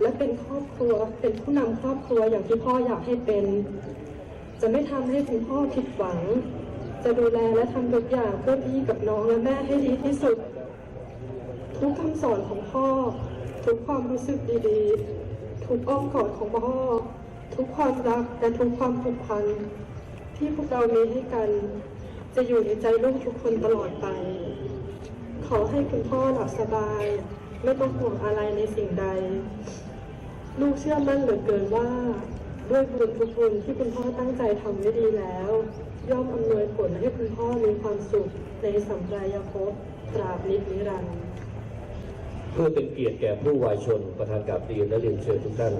และเป็นครอบครัวเป็นผู้นำครอบครัวอย่างที่พ่ออยากให้เป็น จะไม่ทำให้คุณพ่อผิดหวัง จะดูแลและทำทุกอย่างเพื่อพี่กับน้องและแม่ให้ดีที่สุด ทุกคำสอนของพ่อ ทุกความรู้สึกดีๆ ทุกอ้อมกอดของพ่อ ทุกความรักและทุกความผูกพันที่พวกเรามีให้กันจะอยู่ในใจลูกทุกคนตลอดไป ขอให้คุณพ่อหลับสบาย ไม่ต้องห่วงอะไรในสิ่งใด ลูกเชื่อมั่นเหลือเกินว่าด้วยบุญทุกบุญที่คุณพ่อตั้งใจทำไว้ดีแล้ว ย่อมอำนวยผลให้คุณพ่อมีความสุขในสัมปรายภพตราบนิจนิรันดร์เพื่อเป็นเกียรติแก่ผู้วายชนประธานกาบเรียนและเรียนเชิญทุกท่าน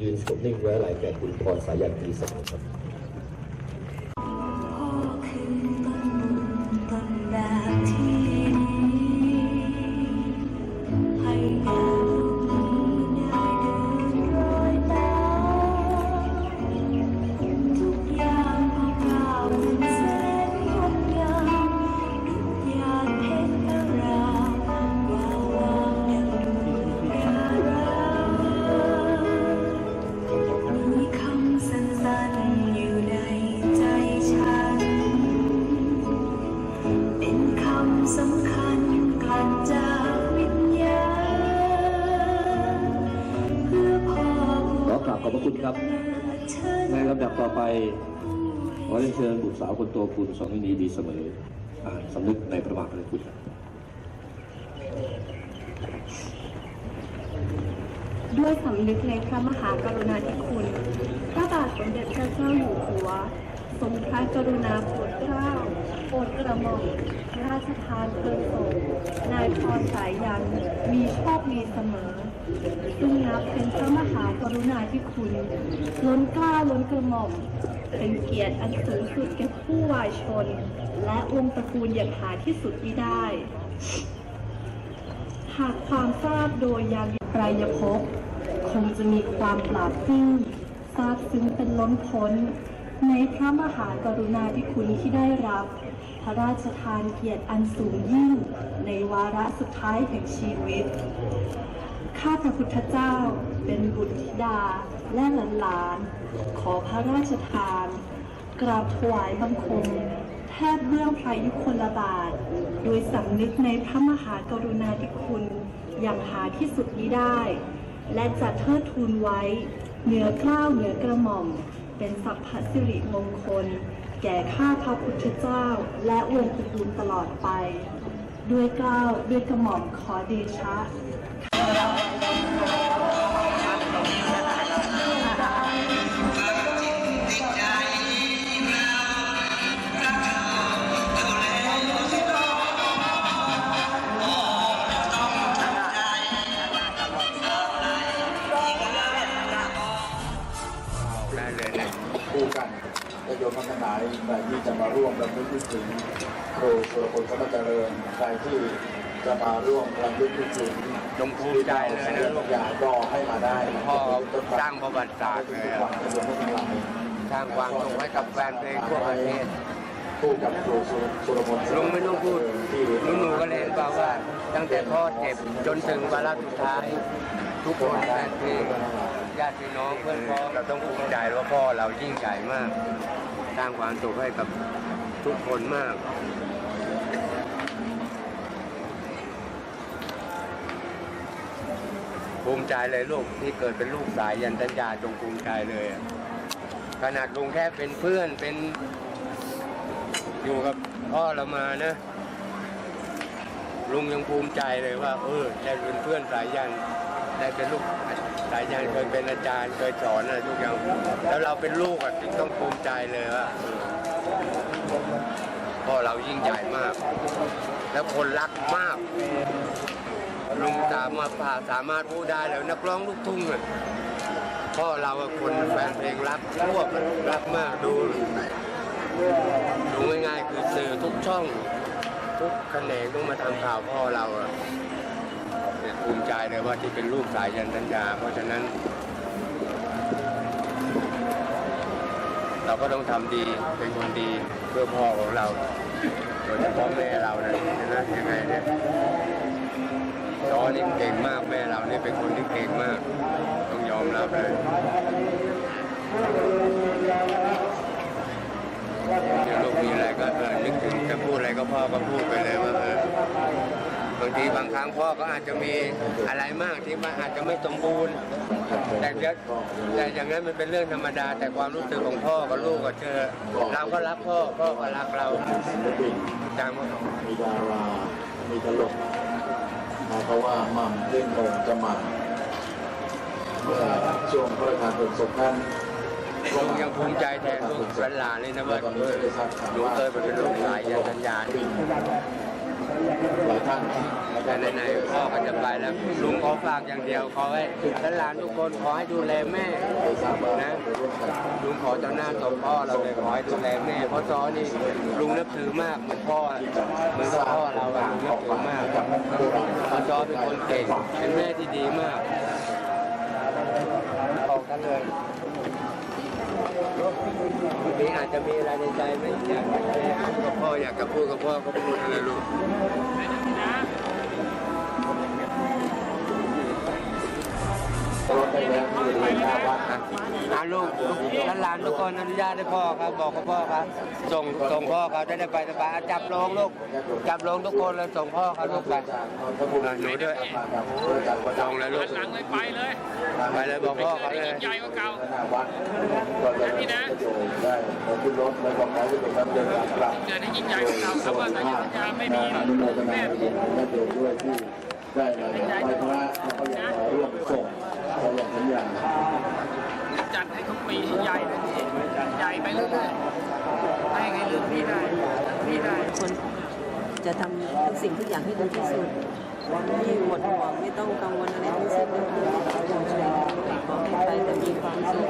ยืนสงบนิ่งไว้หลายแก่คุณพรสายันตีสองครับ สำคัญกลั่นจากวิญญาณเพื่อพ่อผู้ขอกราบขอบพระคุณครับเชิญในลำดับต่อไป ขอเรียนเชิญบุตรสาวคนโตคุณสองนินีดีเสมออ่านสำนึกในพระมหากรุณาธิคุณครับด้วยสำนึกในพระมหากรุณาธิคุณ พระบาทสมเด็จพระเจ้าอยู่หัว ทรงพระกรุณาโปรดเกล้าโปรดกระหม่อมพระราชทานเพลิงศพนายพรสายยันมีโชคดีเสมอ ซึ่งนับเป็นพระมหากรุณาธิคุณล้นกล้าล้นกระหม่อม เป็นเกียรติอันสูงสุดแก่ผู้วายชน และวงศ์ตระกูลอย่างหาที่สุดมิได้ หากความทราบโดยยานไรยภพคงจะมีความปราบปลื้มซาบซึ้งเป็นล้นพ้น ในพระมหากรุณาธิคุณที่ได้รับ พระราชทานเกียรติอันสูงยิ่งในวาระสุดท้ายแห่งชีวิต ข้าพระพุทธเจ้าเป็นบุตรธิดาและหลานๆ ขอพระราชทาน กราบถวายบังคม แทบเบื้องพระยุคลบาท โดยสำนึกในพระมหากรุณาธิคุณอย่างหาที่สุดมิได้ และจะเทิดทูนไว้เหนือเกล้าวเหนือกระหม่อม เป็นสัพพสิริมงคล แก่ข้าพระพุทธเจ้า และวงตระกูลตลอดไป ด้วยเกล้าวด้วยกระหม่อมขอเดชะ มทั้งหลายใครที่จะมาร่วมรำลึกถึงครูสุรพลสมเจริญใครที่จะมาร่วมรำลึกถึงจงภูมิใจเลยนะทุกอย่างก็ให้มาได้พ่อสร้างประวัติศาสตร์เลยสร้างความสุขให้กับแฟนเพลงทั่วประเทศคู่กับครูสุรพลลุงไม่ต้องพูดหนูหนูก็เลยบอกว่า ตั้งแต่พ่อเจ็บจนถึงวาระสุดท้าย ทุกคนแฟนเพลงญาติพี่น้องเพื่อนพ้องเราต้องภูมิใจว่าพ่อเรายิ่งใหญ่มาก สร้างความสุขให้กับทุกคนมาก ภูมิใจเลยลูกที่เกิดเป็นลูกสายยันตัญญาจงภูมิใจเลยขนาดลุงแค่เป็นเพื่อนเป็น อยู่กับพ่อเรามานะลุงยังภูมิใจเลยว่า เออได้เป็นเพื่อนสายยัน ได้เป็นลูกสายยันเคยเป็นอาจารย์เคยสอนอะไรทุกอย่างแล้วเราเป็นลูกอะจึงต้องภูมิใจเลยว่าพ่อเรายิ่งใหญ่มาก แล้วคนรักมากลุงสามารถพาสามารถพูดได้แล้วนักร้องลูกทุ่งอะพ่อเราอะคนแฟนเพลงรักทั่วรักมากดูดูง่ายๆคือสื่อทุกช่อง ทุกแขนงต้องมาทำข่าวพ่อเราอะ ภูมิใจเลยว่าที่เป็นลูกสายยันสัญญา เพราะฉะนั้น เราก็ต้องทำดีเป็นคนดีเพื่อพ่อของเราโดยเฉพาะแม่เรานะนะยังไงเนี่ยจอนี่เก่งมากแม่เราเนี่ยเป็นคนที่เก่งมาก ต้องยอมรับเลยเดี๋ยวลูกมีอะไรก็เออนึกถึงจะพูดอะไรก็พ่อก็พูดไปเลย บางทีบางครั้งพ่อก็อาจจะมีอะไรมากที่มันอาจจะไม่สมบูรณ์ แต่เดี๋ยวแต่อย่างนั้นมันเป็นเรื่องธรรมดา แต่ความรู้สึกของพ่อกับลูกก็เจอเราก็รักพ่อพ่อก็รักเราศิลปินจำว่ามีดารามีตลกนะเพราะว่าหม่ำเล่นโงจะมาเมื่อช่วงพระราชทานเพลิงศพนั้นลุงยังภูมิใจแทนลูกหลานเลยนะว่าเออลุงเคยเป็นลูกสายยันสัญญาณ หลายท่านแต่ไหนๆพ่อก็จะไปแล้วลุงขอฝากอย่างเดียวขอให้หลานทุกคนขอให้ดูแลแม่นะลุงขอเจ้าหน้าต่อพ่อเราเลยขอให้ดูแลแม่เพราะจอนี่ลุงนับถือมากเหมือนพ่อเหมือนพ่อเราอะลุงนับถือมากเพราะจอเป็นคนเก่งเป็นแม่ที่ดีมากกันเลยมีอากจะมีอะไรในใจไหมอยากจะพูดกับพ่ออยากจะพูดกับพ่อก็พูดอะไรลูกรถไปแล้วที่เรียนหน้าว่า อาลูกหลานๆทุกคนอนุญาตให้พ่อครับ บอกกับพ่อครับ ส่งส่งพ่อเขาจะได้ไปสบายอะจับลงลูกจับลงทุกคนเลยส่งพ่อเขาลูกไปอะหนูด้วยส่งเลยลูกหลังเลยไปเลย ไปเลยบอกพ่อเขาเลยใหญ่กว่าเก่าหน้าวัดก็จะได้ได้ขึ้นรถแล้วก็ขอให้ทุกท่านเดินทางกลับเกิดให้ยิ่งใหญ่กว่าเก่าครับว่าสัญญาสัญญาไม่มีอนุโมทนาบุญแม่เดียวด้วยที่ได้มาไหว้พระแล้วก็ยังมาร่วมส่งขออย่างสัญญาจัด ให้ทุกปีให้ใหญ่ไปนี่ใหญ่ไปเรื่อยๆให้ให้ลืมพี่ได้พี่ได้ คนจะทำทุกสิ่งทุกอย่างให้ดีที่สุดไม่หมดห่วงไม่ต้องกังวลอะไรทั้งสิ้นนะคะขอให้ขอให้ไปแต่มีความสุข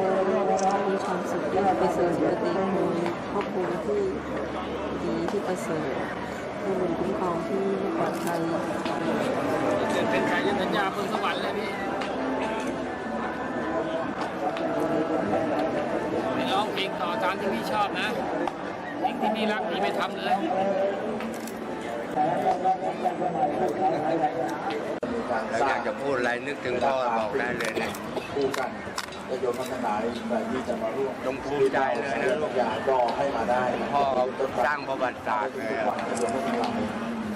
มีความสุขที่ไปสู่สุคติมีครอบครัวที่ดีที่ประเสริฐผู้บุญคุ้มครองที่ปลอดภัยเป็นสายยันสัญญาบนสวรรค์เลยพี่ไปร้องเพล งต่อตามที่พี่ชอบนะสิ่งที่พี่รักพี่ไปทำเลยมีการแล้วสร้าอยางกจะพูดอะไรนึกถึงพ่อบอกได้เลยนะคู่กันจะโยมพัฒนาแบบที่จะมาร่วมจงภูมิใจเลยนะลูกอย่ารอให้มาได้พ่อเขาสร้างประวัติศาสตร์เลยทุกวัอะนจะโยมพัฒนา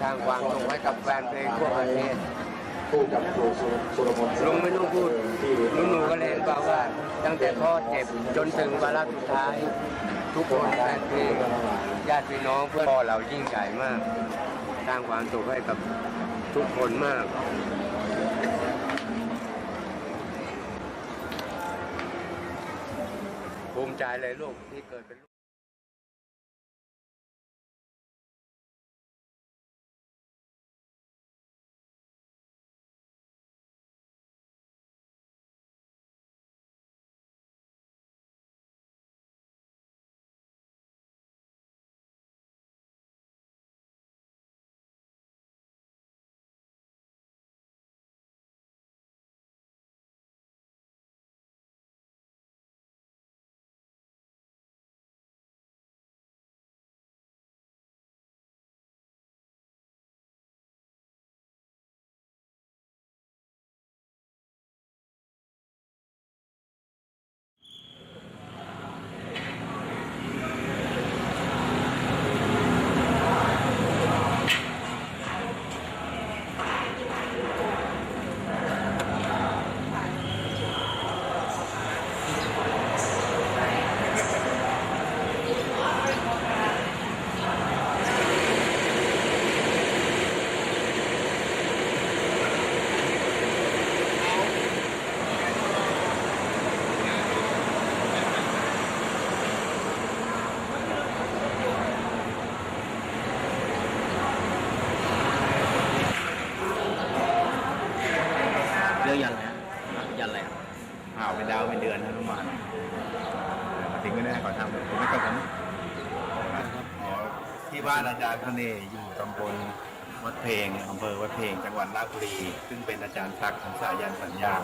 สร้างความสุขให้กับแฟนเพลงทั่วประเทศคู่กับครูสุรพลลุงไม่ต้องพูด หนูหนูก็เลยเห็นเปลว่าตั้งแต่พ่อเจ็บจนถึงวาระสุดท้าย ทุกคนแฟนเพลงญาติพี่น้องเพื่อนพ่อเรายิ่งใหญ่มากสร้างความสุขให้กับทุกคนมากภูมิใจเลยลูกที่เกิดเป็นลูก เรื่องยันอะไรฮะยันอะไรครับ อ้าวเป็นดาวเป็นเดือนฮนุมานมาถึงก็ได้ก่อนทำผมไม่ก็ทำอ๋อที่บ้านอาจารย์ทะเนอยู่ตำบลวัดเพลงอำเภอวัดเพลงจังหวัดราชบุรี ซึ่งเป็นอาจารย์ศักดิ์ของสายันสัญญา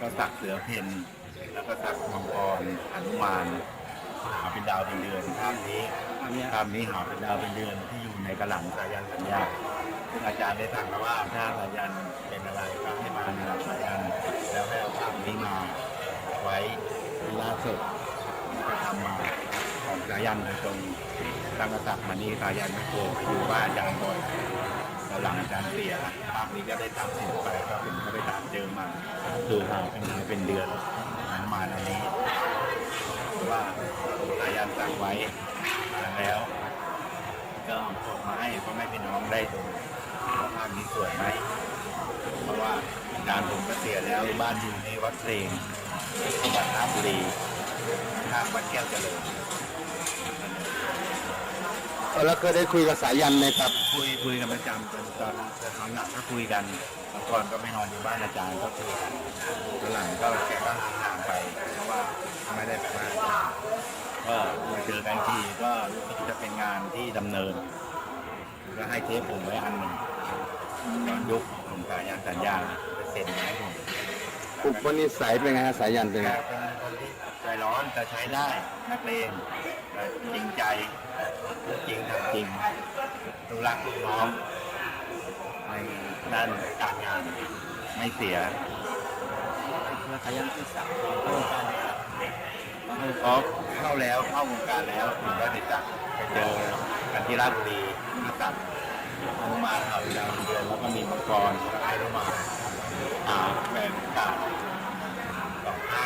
ก็สักเสือเพนแล้วก็สักมังกรหนุมานหาเป็นดาวเป็นเดือนภาพนี้ภาพนี้หาเป็นดาวเป็นเดือนที่อยู่ในกระหล่ำสายันสัญญาซึ่งอาจารย์ได้สั่งแล้วว่าถ้าสายันเป็นอะไรก็ให้มาในะครับสายันแล้วให้เอาภาพนี้มาไว้ล่าสุดก็ทำมา สายันตรงตั้งกษัตริย์มานี่สายันไม่เคยไปอยู่บ้านอาจารย์บอยแล้วหลังอาจารย์เสียภาพนี้ก็ได้ตามสียไปก็เป็นก็ไปตามเจอมาคือหายไปนานเป็นเดือนมาอันนี้ว่าสายันสั่งไว้แล้วก็ออกมาให้พ่อแม่พี่น้องได้ดูว่าภาพนี้สวยไหมเพราะว่าอาจารย์ผมก็เสียแล้วบ้านอยู่ในวัดเพลงจังหวัดราชบุรีข้างวัดแก้วเจริญ แล้วก็ได้คุยกับสายันไหมครับ คุยคุยกันประจำจนตอนตอนหนักก็คุยกันเมื่อก่อนก็ไม่นอนอยู่บ้านอาจารย์ก็คุยกันตอนหลังก็แกก็ห่างๆไปเพราะว่าไม่ได้ไปบ้านอาจารย์ก็มาเจอกันทีก็รู้สึกจะเป็นงานที่ดำเนิน ก็ให้เทปผมไว้อันหนึ่งย้อนยุคผมสายันสัญญาไปเซ็นให้ผมอุปนิสัยเป็นไงฮะสายันเป็นแกไงเป็นคนที่ ใจร้อนแต่ใช้ได้นักเลงแต่จริงใจจริงทำจริงรู้รักลูกน้องในด้านการงานไม่เสียเมื่อสายันที่สามเข้าวงการออฟเข้าแล้วเข้าวงการแล้วถึงก็ติดจักไปเจอกันที่ราชบุรีนะครับฮนุมาเขาดาวเดือนแล้วก็มีมังกรแล้วก็ฮนุมาอ่าแหวนกาดสองข้า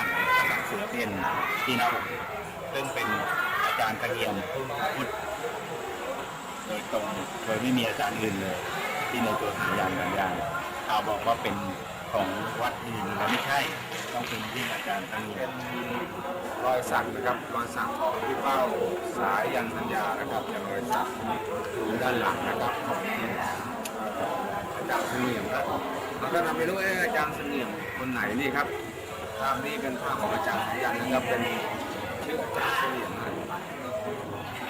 งหลังเสือเป็นที่หน้าซึ่งเป็นอาจารย์ตะเกียมพุทธโดยตรงโดยไม่มีอาจารย์อื่นเลย ที่ในตัวสายันสัญญาข่าวบอกว่าเป็นของวัดอื่นแล้วไม่ใช่ต้องเป็นที่อาจารย์ตะเกียมรอยสักนะครับรอยสักของพี่เป้าสายยันสัญญานะครับอย่างรอยสักอยู่ด้านหลังนะครับของอาจารย์เสงี่ยมครับแล้วก็ทำไม่รู้เอ๊ะอาจารย์เสงี่ยมคนไหนนี่ครับ ภาพนี้เป็นภาพของอาจารย์สายันนะครับเป็นชื่ออาจารย์เสงี่ยมน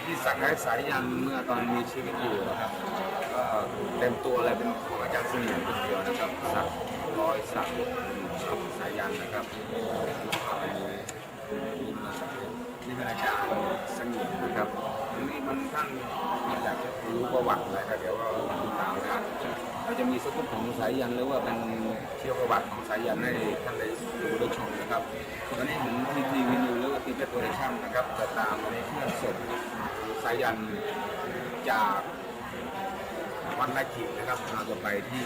ที่สักให้สายันเมื่อตอนมีชีวิตอยู่นะครับก็เต็มตัวเลยเป็นของอาจารย์เสงี่ยมคนเดียวนะครับสักรอยสักสายยันนะครับนี่เป็นอาจารย์สงี่นะครับทีนี้มันท่านอยากจะรู้ประวัติอะไรก็เดี๋ยวก็ติดตามกันเราจะมีสกุปของสายันหรือว่าเป็น ชี่ยวประวัติของสายยันให้ท่านได้ดูได้ชมนะครับตอนนี้ผมทีทีวินิวหรือว่าทีเจตัวเดชั่นนะครับจะตามในเครื่องศพสายยันจากวัดไร่ขิงนะครับเราจะไปที่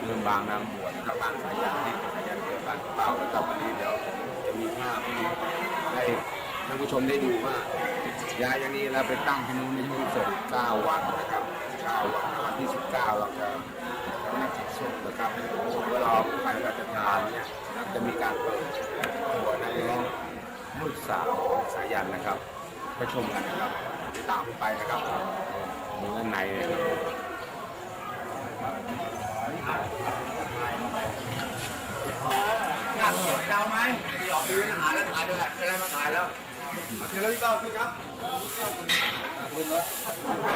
เมืองบางนางบวชนะครับบ้านสายยันที่สายยันเกิดบ้านเป้านะครับวันนี้เดี๋ยวจะมีภาพให้ท่านผู้ชมได้ดูว่าย้ายอย่างนี้แล้วไปตั้งที่นู้นในที่ศพ9วันนะครับ9วันวันที่ 19เราจะ จะนักกิจศพนะครับเมื่อเราไปราชทานเนี่ยจะมีการเปิดตัวนักร้องลูกสาวสายันนะครับไปชมกันนะครับติดตามไปนะครับมีด้านในเลยครับงานสวยดาวไหมออกดูอหาแล้วถ่ายด้วยแหละไม่ได้มาถ่ายแล้วเดี๋ยวเราพี่เก้าพี่ครับต้องมาต้อง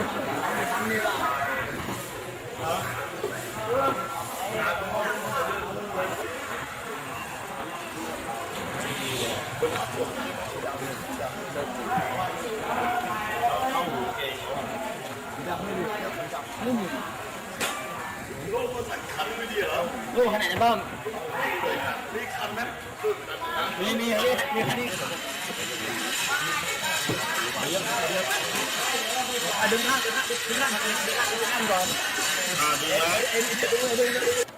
เขาเขาเขาดาวไหมเขาบุกอะลูกขนาดไหนบ้าง มีมีมีมีคันนี้ดึงข้างดึงข้างดึงข้างดึงข้างดึงข้างก่อน